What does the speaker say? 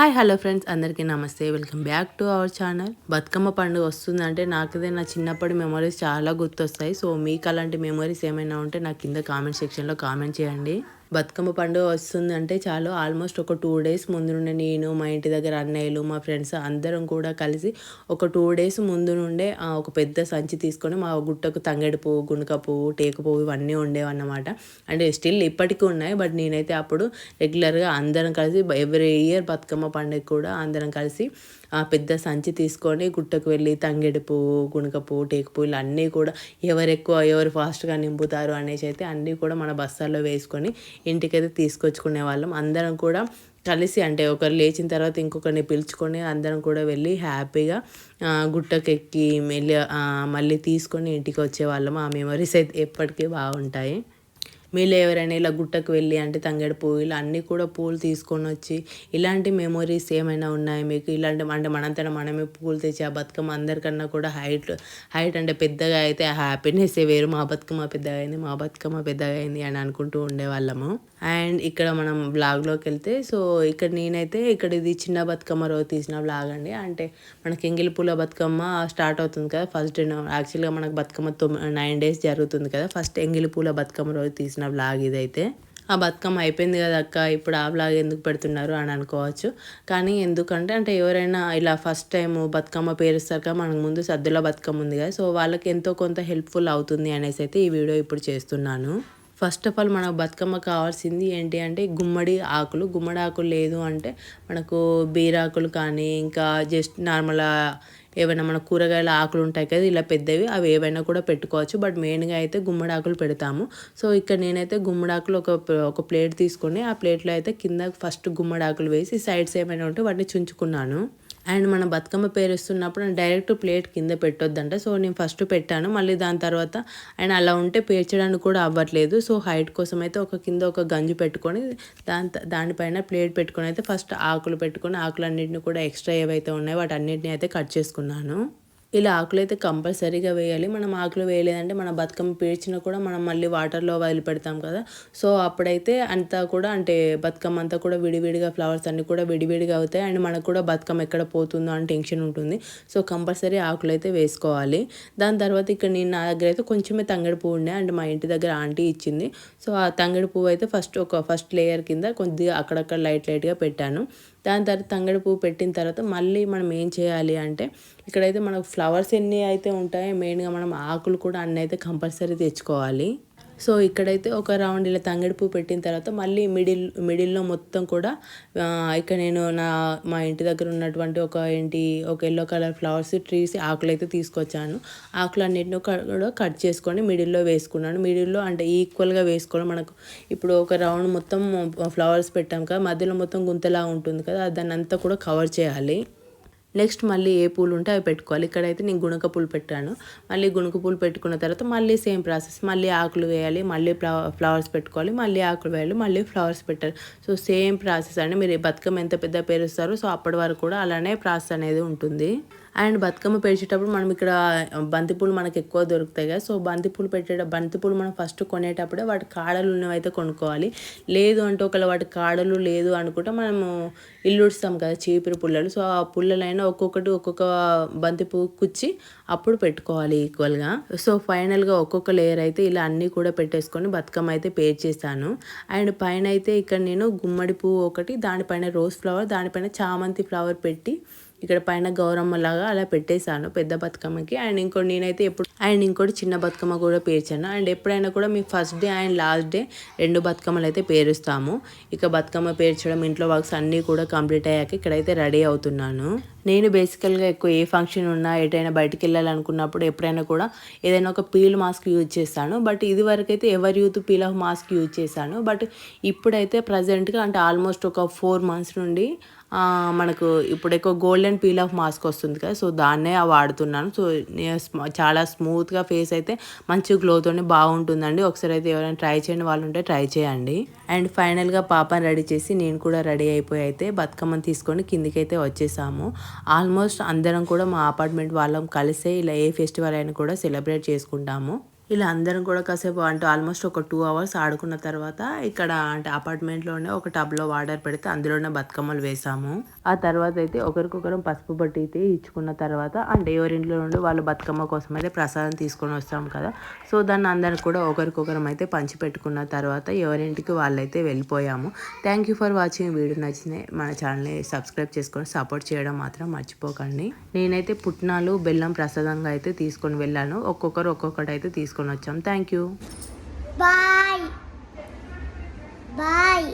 Hi hello friends. అందరికీ నమస్తే. Welcome back to our channel. Bathukamma పండుగ వస్తుందంటే నాకదే నా చిన్నప్పటి మెమరీస్ చాలా గుర్తొస్తాయి. సో మీకు అలాంటి మెమరీస్ ఏమైనా ఉంటే నాకు కింద కామెంట్ సెక్షన్లో కామెంట్ చేయండి. బతుకమ్మ పండుగ వస్తుందంటే చాలు ఆల్మోస్ట్ ఒక టూ డేస్ ముందు నుండి నేను మా ఇంటి దగ్గర అన్నయ్యలు మా ఫ్రెండ్స్ అందరం కూడా కలిసి ఒక టూ డేస్ ముందు నుండే ఒక పెద్ద సంచి తీసుకొని మా గుట్టకు తంగడి పువ్వు గుణక పువ్వు టేకు పువ్వు ఇవన్నీ ఉండేవన్నమాట. అంటే స్టిల్ ఇప్పటికీ ఉన్నాయి బట్ నేనైతే అప్పుడు రెగ్యులర్గా అందరం కలిసి ఎవ్రీ ఇయర్ బతుకమ్మ పండుగ కూడా అందరం కలిసి పెద్ద సంచి తీసుకొని గుట్టకు వెళ్ళి తంగెడి పువ్వు గుణక పువ్వు టేకు అన్నీ కూడా ఎవరు ఎక్కువ ఎవరు ఫాస్ట్గా నింపుతారు అనేసి అయితే అన్నీ కూడా మన బస్తాల్లో వేసుకొని ఇంటికైతే తీసుకొచ్చుకునే వాళ్ళం. అందరం కూడా కలిసి అంటే ఒకరు లేచిన తర్వాత ఇంకొకరిని పిలుచుకొని అందరం కూడా వెళ్ళి హ్యాపీగా గుట్టకెక్కి మళ్ళీ మళ్ళీ తీసుకొని ఇంటికి వచ్చేవాళ్ళం ఆ మెమరీస్ అయితే ఎప్పటికీ బాగుంటాయి. మీరు ఎవరైనా ఇలా గుట్టకు వెళ్ళి అంటే తంగేడు ఇలా అన్నీ కూడా పూలు తీసుకొని వచ్చి ఇలాంటి మెమొరీస్ ఏమైనా ఉన్నాయి మీకు? ఇలాంటి అంటే మనంతటా మనమే పూలు తెచ్చి ఆ బతుకమ్మ అందరికన్నా కూడా హైట్ హైట్ అంటే పెద్దగా అయితే ఆ హ్యాపీనెస్ వేరు. మా బతుకమ్మ పెద్దగా అయింది మా బతుకమ్మ పెద్దగా అయింది అని అనుకుంటూ ఉండేవాళ్ళము. అండ్ ఇక్కడ మనం బ్లాగ్లోకి వెళ్తే సో ఇక్కడ నేనైతే ఇక్కడ ఇది చిన్న బతుకమ్మ రోజు తీసిన బ్లాగ్ అండి. అంటే మనకి ఎంగిలి పూల బతుకమ్మ స్టార్ట్ అవుతుంది కదా ఫస్ట్ యాక్చువల్గా మనకు బతుకమ్మ తొమ్మిది నైన్ డేస్ జరుగుతుంది కదా ఫస్ట్ ఎంగిలి పూల బతుకమ్మ రోజు తీసిన చేసిన బ్లాగ్ ఇదైతే. ఆ బతుకమ్మ అయిపోయింది కదా అక్క ఇప్పుడు ఆ బ్లాగ్ ఎందుకు పెడుతున్నారు అని అనుకోవచ్చు. కానీ ఎందుకంటే అంటే ఎవరైనా ఇలా ఫస్ట్ టైం బతుకమ్మ పేరుస్తారు కదా మనకు ముందు సద్దుల బతుకమ్మ ఉంది కదా సో వాళ్ళకి ఎంతో కొంత హెల్ప్ఫుల్ అవుతుంది అనేసి అయితే ఈ వీడియో ఇప్పుడు చేస్తున్నాను. ఫస్ట్ ఆఫ్ ఆల్ మనకు బతుకమ్మ కావాల్సింది ఏంటి అంటే గుమ్మడి ఆకులు. గుమ్మడి ఆకులు లేదు అంటే మనకు బీరాకులు కానీ ఇంకా జస్ట్ నార్మల్ ఏవైనా మన కూరగాయల ఆకులు ఉంటాయి కదా ఇలా పెద్దవి అవి ఏవైనా కూడా పెట్టుకోవచ్చు. బట్ మెయిన్గా అయితే గుమ్మడాకులు పెడతాము. సో ఇక్కడ నేనైతే గుమ్మడాకులు ఒక ఒక ప్లేట్ తీసుకొని ఆ ప్లేట్లో అయితే కింద ఫస్ట్ గుమ్మడాకులు వేసి సైడ్స్ ఏమైనా ఉంటే వాటిని చుంచుకున్నాను. అండ్ మన బతుకమ్మ పేరుస్తున్నప్పుడు డైరెక్ట్ ప్లేట్ కింద పెట్టొద్దంట. సో నేను ఫస్ట్ పెట్టాను. మళ్ళీ దాని తర్వాత అండ్ అలా ఉంటే పేర్చడానికి కూడా అవ్వట్లేదు. సో హైట్ కోసం అయితే ఒక కింద ఒక గంజు పెట్టుకొని దాని దానిపైన ప్లేట్ పెట్టుకొని అయితే ఫస్ట్ ఆకులు పెట్టుకొని ఆకులన్నింటిని కూడా ఎక్స్ట్రా ఏవైతే ఉన్నాయో వాటి అన్నింటినీ అయితే కట్ చేసుకున్నాను. ఇలా ఆకులు అయితే కంపల్సరీగా వేయాలి. మనం ఆకులు వేయలేదంటే మన బతుకమ్మ పీడ్చినా కూడా మనం మళ్ళీ వాటర్లో వదిలిపెడతాం కదా. సో అప్పుడైతే అంతా కూడా అంటే బతుకమ్మ అంతా కూడా విడివిడిగా ఫ్లవర్స్ అన్నీ కూడా విడివిడిగా అవుతాయి. అండ్ మనకు కూడా బతుకమ్మ ఎక్కడ పోతుందో అని టెన్షన్ ఉంటుంది. సో కంపల్సరీ ఆకులు అయితే వేసుకోవాలి. దాని తర్వాత ఇక్కడ నేను నా దగ్గర అయితే కొంచెమే తంగడి పువ్వు ఉండే అండ్ మా ఇంటి దగ్గర ఆంటీ ఇచ్చింది. సో ఆ తంగడి పువ్వు అయితే ఫస్ట్ ఒక ఫస్ట్ లేయర్ కింద కొద్దిగా అక్కడక్కడ లైట్ లైట్గా పెట్టాను. దాని తర్వాత తంగడి పువ్వు పెట్టిన తర్వాత మళ్ళీ మనం ఏం చేయాలి అంటే ఇక్కడైతే మనకు ఫ్లవర్స్ ఎన్ని అయితే ఉంటాయో మెయిన్గా మనం ఆకులు కూడా అన్నీ అయితే కంపల్సరీ తెచ్చుకోవాలి. సో ఇక్కడైతే ఒక రౌండ్ ఇలా తంగిడి పువ్వు పెట్టిన తర్వాత మళ్ళీ మిడిల్ మిడిల్లో మొత్తం కూడా ఇక్కడ నేను నా మా ఇంటి దగ్గర ఉన్నటువంటి ఒక ఏంటి ఒక ఎల్లో కలర్ ఫ్లవర్స్ ట్రీస్ ఆకులు అయితే తీసుకొచ్చాను. ఆకులు అన్నింటిని కూడా కట్ చేసుకొని మిడిల్లో వేసుకున్నాను. మిడిల్లో అంటే ఈక్వల్గా వేసుకోవడం మనకు ఇప్పుడు ఒక రౌండ్ మొత్తం ఫ్లవర్స్ పెట్టాం కదా మధ్యలో మొత్తం గుంతలా ఉంటుంది కదా దాన్ని అంతా కూడా కవర్ చేయాలి. నెక్స్ట్ మళ్ళీ ఏ పూలు ఉంటే అవి పెట్టుకోవాలి. ఇక్కడైతే నేను గుణక పూలు పెట్టాను. మళ్ళీ గుణక పూలు పెట్టుకున్న తర్వాత మళ్ళీ సేమ్ ప్రాసెస్. మళ్ళీ ఆకులు వేయాలి మళ్ళీ ఫ్లవర్స్ పెట్టుకోవాలి మళ్ళీ ఆకులు వేయాలి మళ్ళీ ఫ్లవర్స్ పెట్టాలి. సో సేమ్ ప్రాసెస్ అండి. మీరు బతుకమ్మ ఎంత పెద్ద పేరుస్తారో సో అప్పటి వరకు కూడా అలానే ప్రాసెస్ అనేది ఉంటుంది. అండ్ బతుకమ్మ పేర్చేటప్పుడు మనం ఇక్కడ బంతిపూలు మనకు ఎక్కువ దొరుకుతాయి కదా. సో బంతిపూలు పెట్టే బంతిపూలు మనం ఫస్ట్ కొనేటప్పుడే వాటి కాడలు ఉన్నవైతే కొనుక్కోవాలి. లేదు అంటే ఒకవేళ వాటి కాడలు లేదు అనుకుంటే మనము ఇల్లుడుస్తాం కదా చీపురు పుల్లలు. సో ఆ పుల్లలైనా ఒక్కొక్కటి ఒక్కొక్క బంతి పువ్వు కుచ్చి అప్పుడు పెట్టుకోవాలి ఈక్వల్గా సో ఫైనల్గా ఒక్కొక్క లేయర్ అయితే ఇలా అన్నీ కూడా పెట్టేసుకొని బతుకమ్మ అయితే పేర్ చేస్తాను అండ్ పైన అయితే ఇక్కడ నేను గుమ్మడి పువ్వు ఒకటి దానిపైన రోజ్ ఫ్లవర్ దానిపైన చామంతి ఫ్లవర్ పెట్టి ఇక్కడ పైన గౌరమ్మ లాగా అలా పెట్టేశాను పెద్ద బతుకమ్మకి. అండ్ ఇంకోటి నేనైతే ఎప్పుడు అండ్ ఇంకోటి చిన్న బతుకమ్మ కూడా పేర్చాను. అండ్ ఎప్పుడైనా కూడా మీ first day and last day రెండు బతుకమ్మలు అయితే పేరుస్తాము. ఇక బతుకమ్మ పేర్చడం ఇంట్లో వర్క్స్ అన్నీ కూడా కంప్లీట్ అయ్యాక ఇక్కడైతే రెడీ అవుతున్నాను. నేను బేసికల్గా ఎక్కువ ఏ ఫంక్షన్ ఉన్నా ఎటైనా బయటికి వెళ్ళాలనుకున్నప్పుడు ఎప్పుడైనా కూడా ఏదైనా ఒక పీల్ మాస్క్ యూజ్ చేస్తాను. బట్ ఇది వరకైతే Everyuth peel off mask use చేశాను. బట్ ఇప్పుడైతే ప్రజెంట్గా అంటే ఆల్మోస్ట్ ఒక ఫోర్ మంత్స్ నుండి మనకు ఇప్పుడు ఎక్కువ గోల్డెన్ పీల్ ఆఫ్ మాస్క్ వస్తుంది కదా. సో దాన్నే వాడుతున్నాను. సో చాలా స్మూత్గా ఫేస్ అయితే మంచి గ్లోతోనే బాగుంటుందండి. ఒకసారి అయితే ఎవరైనా ట్రై చేయని వాళ్ళు ఉంటే ట్రై చేయండి. అండ్ ఫైనల్గా పాపని రెడీ చేసి నేను కూడా రెడీ అయిపోయి అయితే బతుకమ్మని తీసుకొని కిందికైతే వచ్చేసాము. ఆల్మోస్ట్ అందరం కూడా మా అపార్ట్మెంట్ వాళ్ళం కలిసే ఇలా ఏ ఫెస్టివల్ అయినా కూడా సెలబ్రేట్ చేసుకుంటాము. ఇలా అందరం కూడా కాసేపు అంటే ఆల్మోస్ట్ ఒక టూ అవర్స్ ఆడుకున్న తర్వాత ఇక్కడ అంటే అపార్ట్మెంట్లోనే ఒక టబ్లో వాటర్ పెడితే అందులోనే బతుకమ్మలు వేసాము. ఆ తర్వాత అయితే ఒకరికొకరం పసుపు బట్టి అయితే ఇచ్చుకున్న తర్వాత అంటే ఎవరింట్లో నుండి వాళ్ళు బతుకమ్మ కోసం అయితే ప్రసాదం తీసుకొని వస్తాం కదా. సో దాన్ని అందరికి కూడా ఒకరికొకరం అయితే పంచి పెట్టుకున్న తర్వాత ఎవరింటికి వాళ్ళైతే వెళ్ళిపోయాము. Thank you for watching video నచ్చితే మన ఛానల్ని సబ్స్క్రైబ్ చేసుకొని సపోర్ట్ చేయడం మాత్రం మర్చిపోకండి. నేనైతే పుట్నాలు బెల్లం ప్రసాదంగా అయితే తీసుకొని వెళ్ళాను. ఒక్కొక్కరు ఒక్కొక్కటి అయితే తీసుకొని తీసుకొని వచ్చాం. Thank you bye bye